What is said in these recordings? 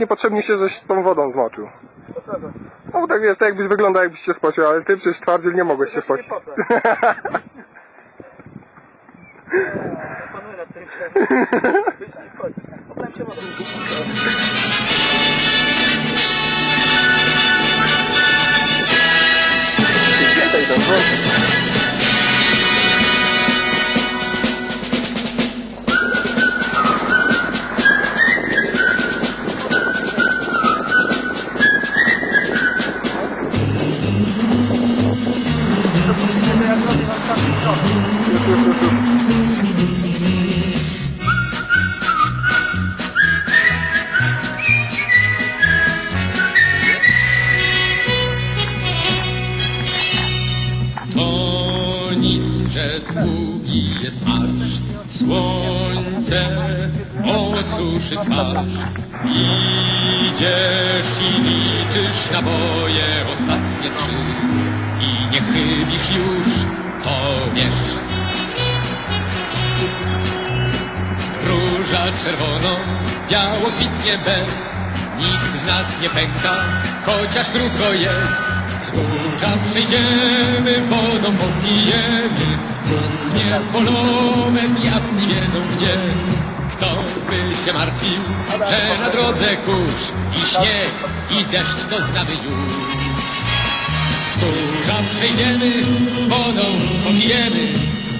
niepotrzebnie się żeś tą wodą zmoczył. No bo tak jest, tak jakbyś wyglądał jakbyś się spocił, ale ty przecież twardziel nie mogłeś się spocić. Panu rację, chodź. Oblałem się wodą. Świętej ten Już, już, już. To nic, że długi jest marsz, słońce osuszy twarz. Idziesz i liczysz naboje ostatnie trzy i nie chybisz już, to wiesz. Róża czerwono, biało kwitnie bez, nikt z nas nie pęka, chociaż krótko jest. Wzgórza przejdziemy, wodą popijemy, nie polowe diabli wiedzą gdzie. Kto by się martwił, że na drodze kurz i śnieg i deszcz to znamy już. Wzgórza przejdziemy, wodą popijemy,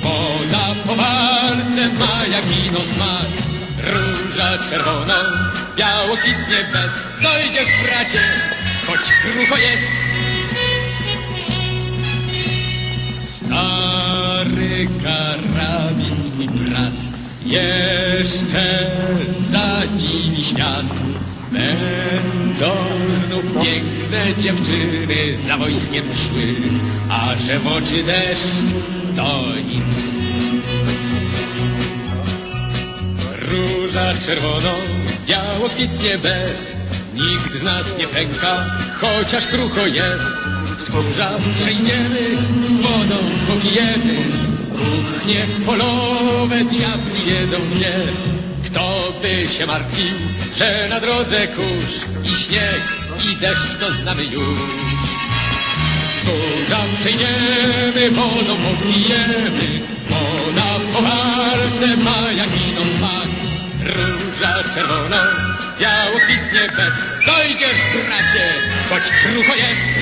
woda po walce ma jak wino smak. Róża czerwoną, biało kwitnie bez, dojdziesz bracie, choć krucho jest. Stary karabin twój brat jeszcze zadziwi świat. Będą znów piękne dziewczyny za wojskiem szły, a że w oczy deszcz to nic. Róża czerwoną, biało kwitnie bez, nikt z nas nie pęka, chociaż krucho jest. Wzgórza przejdziemy, wodą popijemy, kuchnie polowe diabli wiedzą gdzie. Kto by się martwił, że na drodze kurz i śnieg i deszcz to znamy już. Wzgórza przejdziemy, wodą popijemy, woda po walce ma jak smak. Róża czerwona, biało kwitnie bez, dojdziesz bracie, choć krucho jest.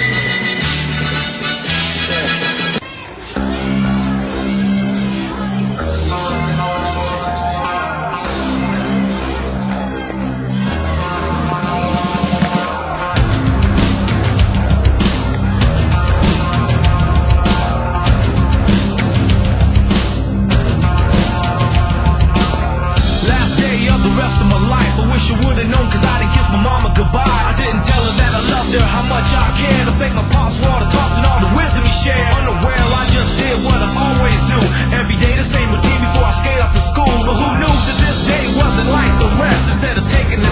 Instead of taking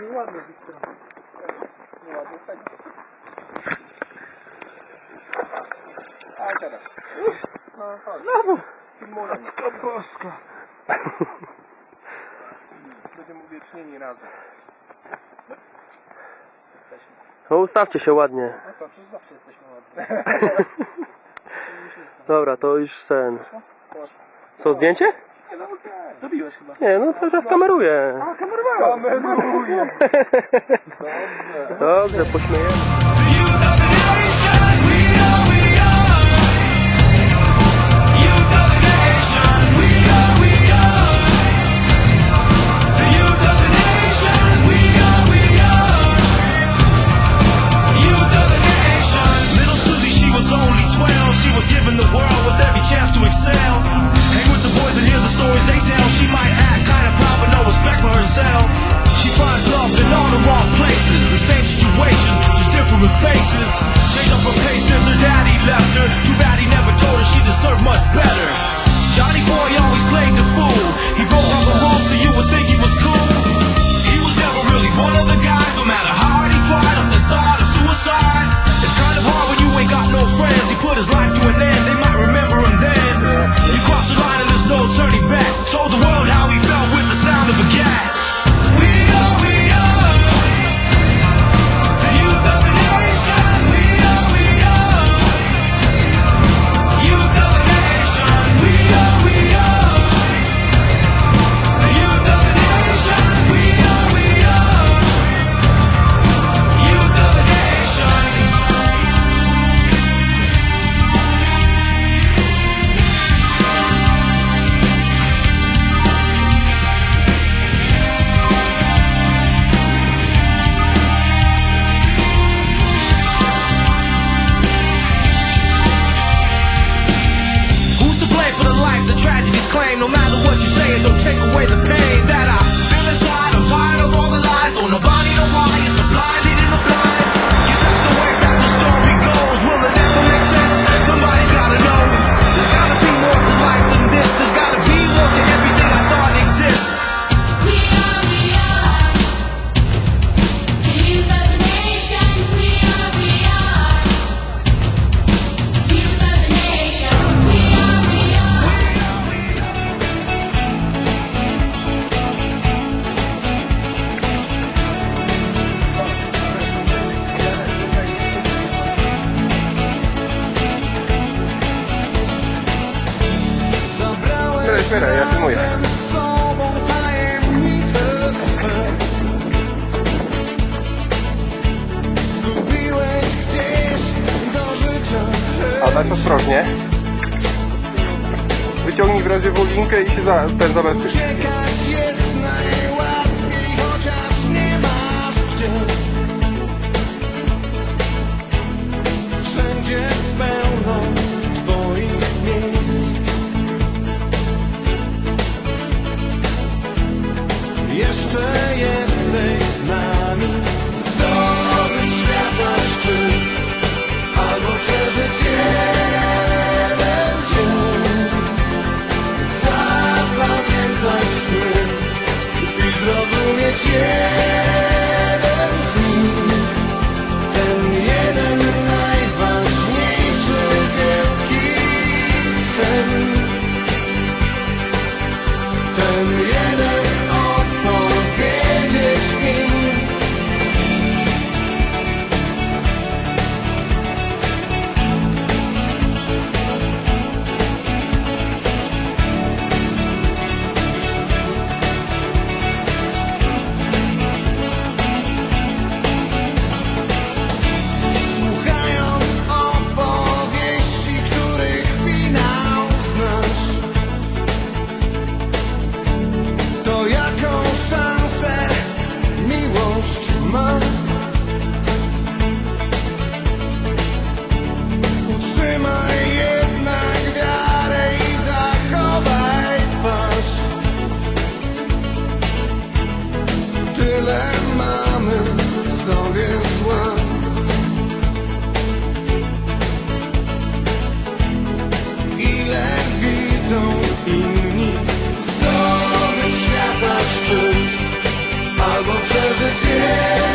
Bardzo nieładnie z tym. Nieładnie tak. A, siadasz. No, chodź. Znowu. Filmuję. O boska. Będziemy uwiecznieni razem. Jesteśmy. No ustawcie się ładnie. No to, przecież zawsze jesteśmy ładni. Dobra, to już ten. Poszło? Co, zdjęcie? Nie, no okej. Zabiłeś chyba. Nie, no cały czas kameruję. A, kamerowałem. Kameruję. Dobrze, pośmiejemy. claim. No matter what you say, it don't take away the pain that I feel inside. I'm tired of all the lies. Don't nobody know why. It's teraz ostrożnie. Wyciągnij w razie wolinkę i się zapędza bezpiecznie. yeah. wiedzą inni. Zdobyć świata szczyt Albo przeżyć je